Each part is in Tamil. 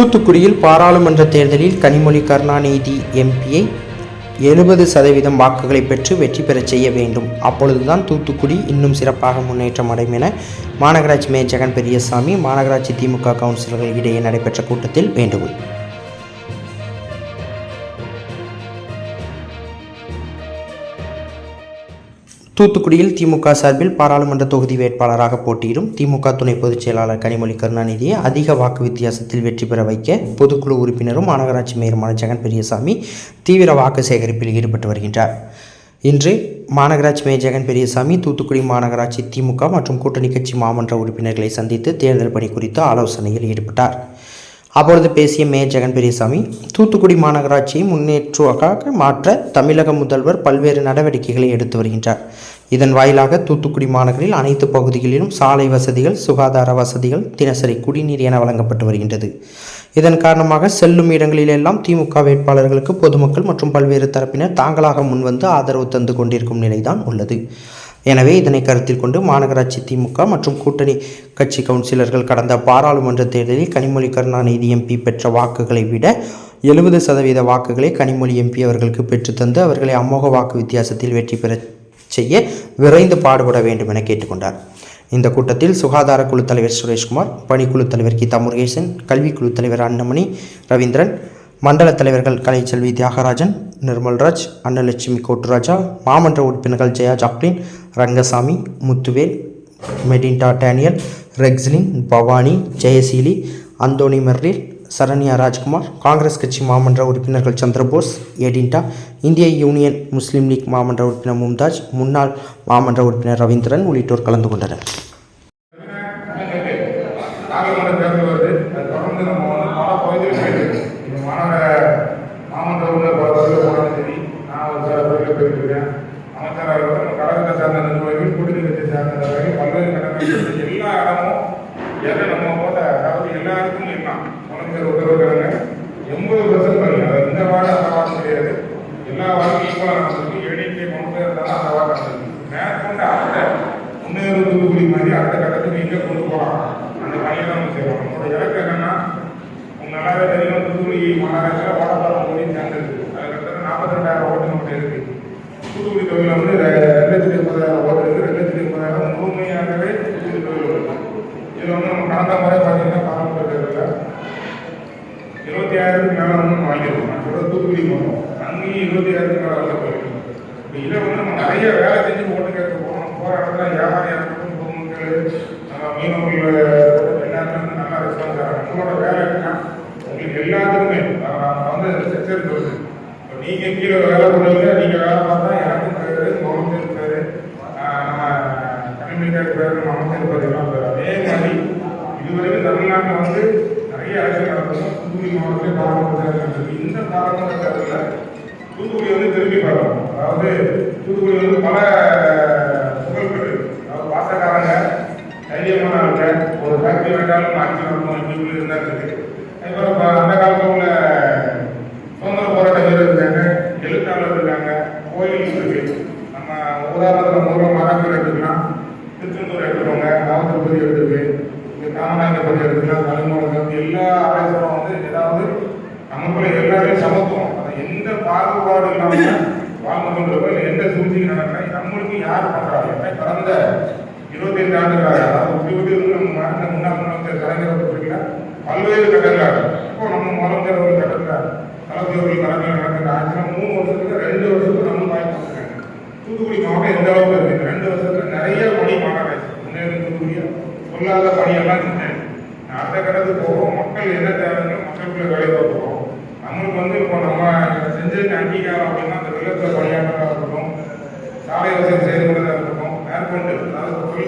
தூத்துக்குடியில் பாராளுமன்ற தேர்தலில் கனிமொழி கருணாநிதி எம்பியை எழுபது சதவீதம் வாக்குகளை பெற்று வெற்றி பெறச் செய்ய வேண்டும். அப்பொழுதுதான் தூத்துக்குடி இன்னும் சிறப்பாக முன்னேற்றம் அடையும் என மாநகராட்சி மேயர் ஜெகன் பெரியசாமி மாநகராட்சி திமுக கவுன்சிலர்கள் இடையே நடைபெற்ற கூட்டத்தில் வேண்டுகோள். தூத்துக்குடியில் திமுக சார்பில் பாராளுமன்ற தொகுதி வேட்பாளராக போட்டியிடும் திமுக துணை பொதுச் செயலாளர் கனிமொழி கருணாநிதியை அதிக வாக்கு வித்தியாசத்தில் வெற்றி பெற வைக்க பொதுக்குழு உறுப்பினரும் மாநகராட்சி மேயருமான ஜெகன் பெரியசாமி தீவிர வாக்கு சேகரிப்பில் ஈடுபட்டு வருகின்றார். இன்று மாநகராட்சி மேயர் ஜெகன் பெரியசாமி தூத்துக்குடி மாநகராட்சி திமுக மற்றும் கூட்டணி கட்சி மாமன்ற உறுப்பினர்களை சந்தித்து தேர்தல் பணி குறித்து ஆலோசனையில் ஈடுபட்டார். அப்பொழுது பேசிய மேயர் ஜெகன் பெரியசாமி தூத்துக்குடி மாநகராட்சியை முன்னேற்றுவதாக மாற்ற தமிழக முதல்வர் பல்வேறு நடவடிக்கைகளை எடுத்து வருகின்றார். இதன் வாயிலாக தூத்துக்குடி மாநகரில் அனைத்து பகுதிகளிலும் சாலை வசதிகள் சுகாதார வசதிகள் தினசரி குடிநீர் என வழங்கப்பட்டு வருகின்றது. இதன் காரணமாக செல்லும் இடங்களிலெல்லாம் திமுக வேட்பாளர்களுக்கு பொதுமக்கள் மற்றும் பல்வேறு தரப்பினர் தாங்களாக முன்வந்து ஆதரவு தந்து கொண்டிருக்கும் நிலைதான் உள்ளது. எனவே இதனை கருத்தில் கொண்டு மாநகராட்சி திமுக மற்றும் கூட்டணி கட்சி கவுன்சிலர்கள் கடந்த பாராளுமன்ற தேர்தலில் கனிமொழி கருணாநிதி எம்பி பெற்ற வாக்குகளை விட எழுபது சதவீத வாக்குகளை கனிமொழி எம்பி அவர்களுக்கு பெற்றுத்தந்து அவர்களை அமோக வாக்கு வித்தியாசத்தில் வெற்றி பெற செய்ய விரைந்து பாடுபட வேண்டும் என கேட்டுக்கொண்டார். இந்த கூட்டத்தில் சுகாதார குழு தலைவர் சுரேஷ்குமார் பணிக்குழு தலைவர் கீதா முருகேசன் கல்விக்குழு தலைவர் அன்னமணி ரவீந்திரன் மண்டல தலைவர்கள் கலைச்செல்வி தியாகராஜன் நிர்மல்ராஜ் அன்னலட்சுமி கோட்டுராஜா மாமன்ற உறுப்பினர்கள் ஜெயா ஜாக்லின் ரங்கசாமி முத்துவேல் மெடின்டா டேனியல் ரெக்ஸ்லின் பவானி ஜெயசீலி அந்தோனி மெர்லில் சரண்யா ராஜ்குமார் காங்கிரஸ் கட்சி மாமன்ற உறுப்பினர்கள் சந்திரபோஸ் எடின்டா இந்திய யூனியன் முஸ்லீம் லீக் மாமன்ற உறுப்பினர் மும்தாஜ் முன்னாள் மாமன்ற உறுப்பினர் ரவீந்திரன் உள்ளிட்டோர் கலந்து கொண்டனர். மாமன்ற நான் ஒரு சில சார்ந்த நிர்வாகிகள் கூட்டணி கட்சி சார்ந்த நிர்வாகிகள் பல்வேறு கடமைகள் எல்லா இடமும் எதை நம்ம போல அதாவது எல்லாருக்கும் எல்லாம் முதலமைச்சர் உத்தரவுக்கிறாங்க எண்பது பர்சன்ட் பண்ணல அது இந்த வார்டு அந்த வார்டு கிடையாது எல்லா வார்டும் ஈக்குவலாக நடந்திருக்கு எண்ணிக்கை கொண்டு இருந்தாலும் அந்த வார்டு நடந்திருக்கு மேற்கொண்டு அடுத்த முன்னேறு தூத்துக்குடி மாதிரி அடுத்த கட்டத்துக்கு இங்கே கொண்டு போகலாம் அந்த பணியை நம்ம செய்வோம் நம்மளோட இலக்கு என்னன்னா உங்க நல்லாவே தெரியும் தூத்துக்குடி மாநகராட்சியில் ஓடப்பாலம் கோடி சேர்ந்துருக்கு அதுக்கடுத்து நாற்பத்தி ரெண்டாயிரம் ஓட்டு நம்மகிட்ட இருக்கு தூத்துக்குடி தொகுதியில் வந்து லட்சத்தி முப்பதாயிரம் ஓட்டு இருக்கு ரெண்டு லட்சத்தி முப்பதாயிரம் முழுமையாகவே இது வந்து நம்ம கடந்த முறை பார்த்தீங்கன்னா பாராளுமன்ற இருபத்தி ஆயிரத்துக்கு மேலே வந்து வாங்கியிருக்கோம் நான் சொல்றது தூத்துக்குடி மட்டும் அங்கேயும் இருபத்தி ஆயிரத்துக்கு மேலே வந்து போயிருக்கோம் இப்போ இதில் வந்து நம்ம நிறைய வேலை செஞ்சு ஓட்டு கேட்க போகிறோம் போகிற இடத்துல வியாபாரியாக இருக்கட்டும் பொதுமக்கள் மீனவர்கள் இருக்கட்டும், எல்லாருமே நல்லா ரெஸ்பான்ஸ் தராங்க உங்களோட வேலை என்னன்னா உங்களுக்கு எல்லாத்துக்குமே நான் வந்து செக்ஷன் சொல்லுது இப்போ நீங்கள் கீழே வேலை பண்ணுவீங்க நீங்கள் வேலை பார்த்தா எனக்கும் பேர் கவர்மெண்ட் பேர் நம்ம கனிமொழிக்கார் நம்ம அமைச்சர் பேர். அதே மாதிரி இதுவரைக்கும் தமிழ்நாட்டில் வந்து நிறைய அரசியல் நடக்கணும் தூத்துக்குடி மாவட்டத்தில் பாராளுமன்ற இந்த பாராளுமன்ற தூத்துக்குடி வந்து திரும்பி பார்க்கணும். அதாவது தூத்துக்குடி வந்து பல இங்கே காமநாயகப்பதி எடுத்துக்கலாம் தலைமுறை எல்லா ஆலோசனும் வந்து ஏதாவது நமக்குள்ள எல்லாரையும் சமத்துவம். அதை எந்த பாகுபாடு இல்லாமல் வாழ்ந்து எந்த சூழ்ச்சி நடக்கல. நம்மளுக்கு யார் பண்றாங்க? கடந்த இருபத்தி இருபத்தைந்து ஆண்டுகளாக அதாவது விட்டு விட்டு நம்ம நாட்டில் முன்னாள் முதலமைச்சர் கலைஞர் அவர்கள் பல்வேறு கட்டங்களாக. இப்போ நம்ம முதலமைச்சர் அவர்கள் கட்டத்தில் தளபதி அவர்கள் தலைமையில் நடக்கிற ஆட்சியில் மூணு வருஷத்துக்கு ரெண்டு வருஷத்துக்கு நம்ம வாய்ப்பு கொடுத்துருக்காங்க தூத்துக்குடி மாவட்டம் எந்த அளவுக்கு இருக்கு இந்த ரெண்டு வருஷத்துல நிறைய பணி மாநகராட்சி முன்னேறி தூத்துக்குடிய சொல்லாத பணியெல்லாம் செஞ்சேன் நான் அடுத்த கட்டத்துக்கு போகிறோம் மக்கள் என்ன தேவைங்களோ மக்களுக்குள்ள வேலை பார்க்குறோம் நம்மளுக்கு வந்து இப்போ நம்ம செஞ்சதுக்கு அங்கீகாரம் அப்படின்னா அந்த வெள்ளத்தில் பணியாற்றதாக இருக்கட்டும் சாலை வசதி செய்து கொடுத்ததாக இருக்கட்டும் மேற்கொண்டு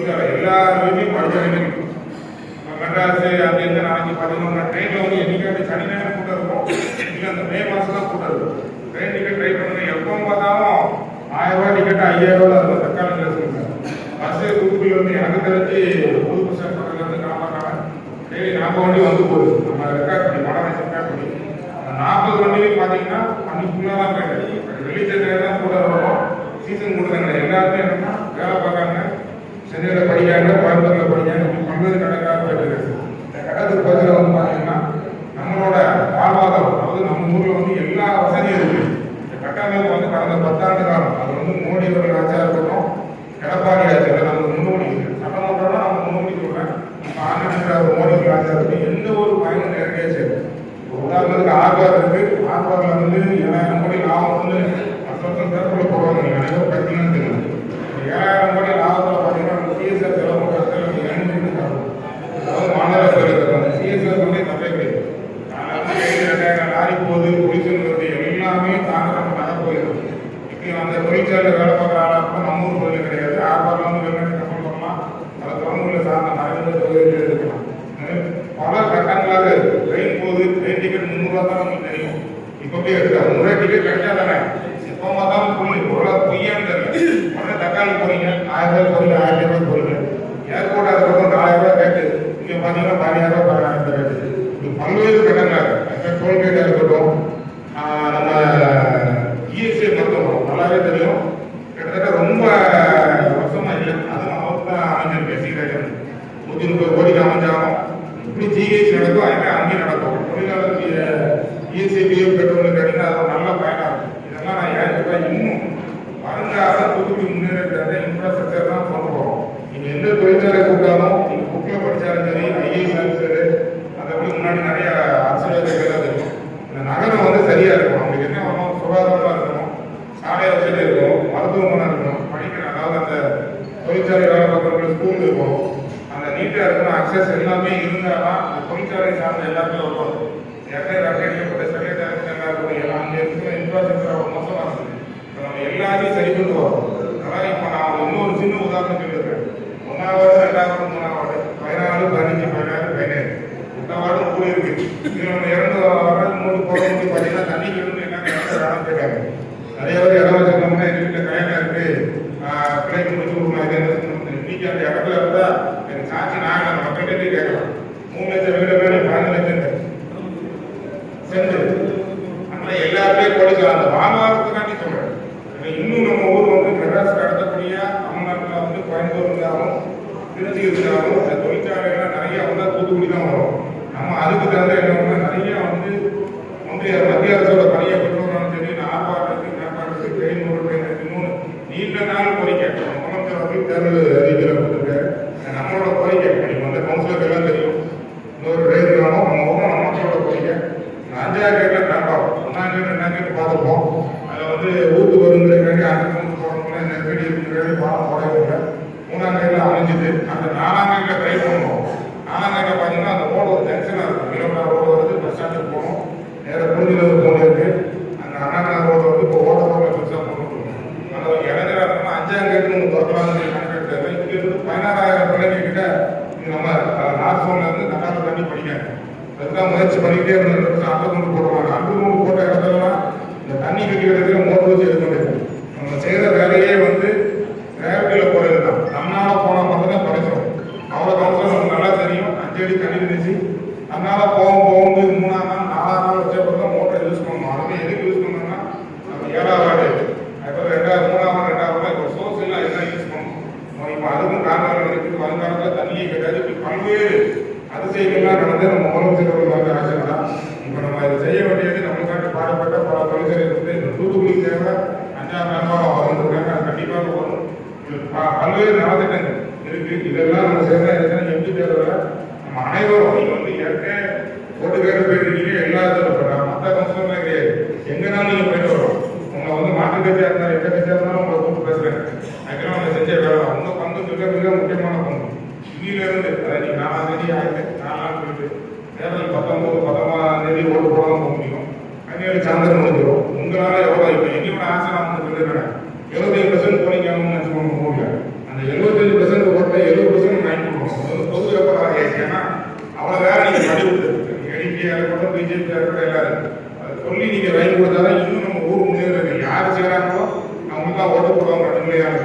அதாவது எல்லாருமே படிச்சாலையும் மெட்ராஸு நம்ம நாளைக்கு பதினொன்று ட்ரெயினில் வந்து என்னைக்காவது சனி நேரம் கூட்டம் இருக்கும். இல்லை அந்த மே மாதம் தான் கூட்டம் இருக்கும். ட்ரெயின் டிக்கெட் ட்ரை பண்ணுங்க. எப்போ பார்த்தாலும் ஆயிரம் ரூபாய் டிக்கெட் ஐயாயிரம் ரூபாய் இருக்கும் தற்காலிக இருக்குங்க பஸ்ஸு தூத்துக்குடி வந்து எனக்கு தெரிஞ்சு புது பஸ் பக்கத்துலேருந்து பக்கத்துல கிளம்புறாங்க டெய்லி நாற்பது வண்டி வந்து போகுது. nosotros dar por lo ganador pertinente. பார்த்தீங்கன்னா தனியாரோ ரூபாய் பதினாயிரம் இது பல்வேறு கட்டங்களாக டோல்கேட்டாக இருக்கட்டும் நம்ம ஜிஎஸ்டி மருத்துவம் நல்லாவே தெரியும். கிட்டத்தட்ட ரொம்ப வருஷமாக இல்லை. அது நமக்கு தான் அமைஞ்சிருக்கு சீக்கிரம் நூற்றி முப்பது கோடிக்கு அமைஞ்சாலும் இப்படி ஜிஎஸ்டி நடக்கும் அதுவே அங்கேயும் நடக்கும். தொழிலாளர் ஜிஎஸ்டி பிஎஃப் பெற்றவங்களுக்கு கேட்டீங்கன்னா அது நல்ல பயனாக இருக்கும். இதெல்லாம் நான் ஏன் சொல்கிறேன் இன்னும் வருங்காலம் தூத்துக்குடி முன்னேற்ற இன்ஃப்ராஸ்ட்ரக்சர் தான் கொண்டு போகிறோம் நீங்கள் எந்த தொழிற்சாலை கூப்பிட்டாலும் முக்கிய புக்கில் படித்தாலும் சரி ஐஏஎஸ் ஆஃபீஸரு அதை முன்னாடி நிறைய அரசியல் தெரியும் இந்த நகரம் வந்து சரியாக இருக்கும். அவங்களுக்கு என்ன வரணும் சுகாதாரமாக இருக்கணும். சாலை வசதி இருக்கும் மருத்துவமனை இருக்கணும். படிக்கிற அதாவது அந்த தொழிற்சாலை வேலை பார்க்குறவங்க ஸ்கூல் இருக்கும். அந்த நீட்டாக இருக்கணும். அக்சஸ் எல்லாமே இருந்தால் தான் அந்த தொழிற்சாலை சார்ந்த எல்லாமே வரும். எட்டை ரகடிக்கப்பட்ட சரியா டேரக்ஷன் இருக்கும் எல்லாம் அங்கே இருக்கிற இன்ஃப்ராஸ்ட்ரக்சர் மோசமாக இருக்குது. இப்போ நம்ம எல்லாத்தையும் சரி பண்ணுவோம் வரோம். அதான் இப்போ நான் இன்னொரு சின்ன உதாரணம் சொல்லியிருக்கேன் ஒன்றாவது ரெண்டாவது மூணாவது பதினாலு பதினஞ்சு பதினாறு பதினேழு இந்த வார்டு கூட இருக்கு இதுல நம்ம இறந்து வர மூணு போக முடியும் பார்த்தீங்கன்னா தண்ணி கிடந்து என்ன கேட்டாங்க கேட்காங்க நிறைய பேர் இடம் வச்சிருக்கோம்னா எங்க வீட்டில் கல்யாணம் இருக்கு பிள்ளைக்கு முடிச்சு கொடுக்கலாம் இது என்ன இன்னைக்கு அந்த இடத்துல இருந்தா எனக்கு சாட்சி நாங்கள் அந்த மக்கள்கிட்ட கேட்கலாம் மூணு லட்சம் வீடு வேணும் பதினஞ்சு லட்சம் சென்று அதனால எல்லாருமே கொடுக்கலாம் அந்த வாழ்வாரத்துக்காண்டி சொல்றேன் ஆனா இன்னும் நம்ம ஊர் வந்து மெட்ராஸ் அடுத்தபடியா தமிழ்நாட்டில் வந்து கோயம்புத்தூர் இருந்தாலும் திருச்சி இருந்தாலும் இந்த தொழிற்சாலைகள்லாம் நிறைய வந்தா தூத்துக்குடி தான் வரும் நம்ம அதுக்கு தகுந்த என்ன பண்ணா நிறைய வந்து ஒன்றிய மத்திய அரசோட பணியை பெற்றோர்களும் சரி இந்த ஆர்ப்பாட்டத்துக்கு மேம்பாட்டுக்கு ட்ரெயின் ஒரு ட்ரெயின் இன்னொன்று நீண்ட நாள் கோரிக்கை நம்ம முதலமைச்சர் வந்து தேர்தல் அறிவிக்கிற கொடுத்துருக்காரு நம்மளோட கோரிக்கை இன்னைக்கு வந்து கவுன்சிலருக்கு எல்லாம் தெரியும் இன்னொரு ட்ரெயின் வேணும் நம்ம ஊரில் நம்ம மக்களோட கோரிக்கை இந்த அஞ்சாவது கேட்கல வேண்டாம் ஒன்றாம் கேட்டு ரெண்டாம் கேட்டு பார்த்துருப்போம் அதில் வந்து ஊத்து வருங்கிறக்காண்டி அடுத்த வந்து போகிறவங்கள நெருக்கடி இருக்கிறக்காண்டி பாலம் போட முடியல மூணாம் கேட்டில் அமைஞ்சுது அந்த நாலாம் கேட்டில் ட்ரை பண்ணுவோம் நாலாம் கேட்டில் பார்த்தீங்கன்னா அந்த ரோடு ஒரு ஜங்ஷனாக இருக்கும் கிலோமீட்டர் ரோடு வருது பஸ் ஸ்டாண்டுக்கு போகணும் நேராக புரிஞ்சுனது போன இருக்கு அந்த அண்ணா ரோடு வந்து இப்போ ஓட்ட ரோட்டில் பெருசாக கொண்டு வரணும் அந்த ஒரு இளைஞராக இருக்கணும் அஞ்சாம் கேட்டு நம்ம திறக்கலாம்னு கணக்கு தேவை இங்கே இருந்து பதினாறாயிரம் பிள்ளைங்க கிட்ட இது நம்ம நார்த் இருந்து நல்லால தண்ணி படிக்காங்க அதுதான் முயற்சி பண்ணிக்கிட்டே இருந்தது அண்டை கொண்டு போடுவாங்க அண்டை கொண்டு போட்ட இடத்துலலாம் இந்த தண்ணி கட்டி இடத்துல மோட்டர் வச்சு எடுக்க முடியாது நம்ம செய்கிற வேலையே வந்து கிராவிட்டியில் போகிறது தான் நம்மளால போனால் மட்டும்தான் படிச்சோம் அவ்வளோ கவுன்சிலர் நமக்கு நல்லா தெரியும். அஞ்சடி தண்ணி இருந்துச்சு அதனால போ போகும்போது மூணாம் நாள் நாலாம் நாள் வச்ச பிறகு மோட்டர் யூஸ் பண்ணணும் அதுவே எதுக்கு யூஸ் பண்ணணும்னா நம்ம ஏழாவது வார்டு அதுக்கப்புறம் ரெண்டாவது மூணாம் வார்டு ரெண்டாவது வார்டு இப்போ சோர்ஸ் எல்லாம் எல்லாம் யூஸ் பண்ணணும் நம்ம இப்போ அதுக்கும் காரணம் இருக்குது வருங்காலத்தில் தண்ணியே கிடையாது இப்படி பல்வேறு அதிசயங்கள்லாம் நடந்து நம்ம முதலமைச்சர் வந்து ஆட்சியில் தான் இப்போ நம்ம இதை செய்ய வேண்டியது நம்மளுக்காண்டி பாடப்பட்ட பல தொழிற்சாலை இருந்து இந்த தூத்துக்குடி தேவை அஞ்சாம் மேம்பாலம் வந்துருக்காங்க அது கண்டிப்பாக வரும் இது ப- பல்வேறு நலத்திட்டங்கள் இருக்கு. இதெல்லாம் நம்ம சேர்ந்தா எத்தனை எம்பி தேர்தலில் நம்ம அனைவரும் நீங்க வந்து ஏற்கனவே ஓட்டு கேட்டு போயிருக்கீங்க எல்லா இதில் மற்ற கவுன்சிலர்லாம் கிடையாது. எங்கனாலும் நீங்க போயிட்டு வரோம் உங்க வந்து மாற்று கட்சியா இருந்தாலும் எந்த கட்சியா இருந்தாலும் உங்களை கூப்பிட்டு பேசுறேன். அதுக்கெல்லாம் அவங்க செஞ்ச வேலை உங்க பங்கு மிக மிக முக்கியமான பங்கு. இன்னில இருந்து அதாவது நீங்க நாலாம் தேதி ஆயிரத்தி நாலாம் நாள் போயிட்டு தேர்தல் பத்தொன்பது பத்தொன்பதாம் தேதி ஓட்டு போட போக முடியும். அங்கே சாயந்தரம் முடிஞ்சிடும். உங்களால எவ்வளோ இப்போ எங்களோட ஆசை நான் உங்களுக்கு சொல்லிடுறேன் எழுபத்தஞ்சு பர்சன்ட் போனீங்க வச்சுக்கோங்க ஊர்ல அந்த எழுபத்தஞ்சு பர்சன்ட் ஓட்டில் எழுபது பர்சன்ட் வாங்கி கொடுக்கணும். பொது வியாபாரம் ஏன்னா அவ்வளோ வேற நீங்கள் பண்ணி கொடுத்துருக்கு ஏடிபியாக இருக்கட்டும் பிஜேபியாக இருக்கட்டும் எல்லாரும். அதை சொல்லி நீங்க வாங்கி கொடுத்தாதான் இன்னும் நம்ம ஊர் முன்னேறது யார் செய்கிறாங்களோ அவங்க தான் ஓட்டு போடுவாங்க நடுநிலையாக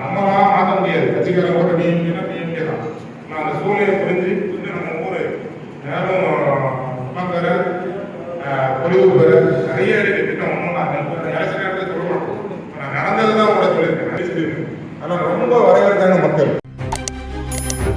நம்மளாம் மாற்ற முடியாது. கட்சிக்காரங்க ஓட்டு டிஎம்கேனா டிஎம்கே தான். நான் அந்த சூழ்நிலை புரிஞ்சு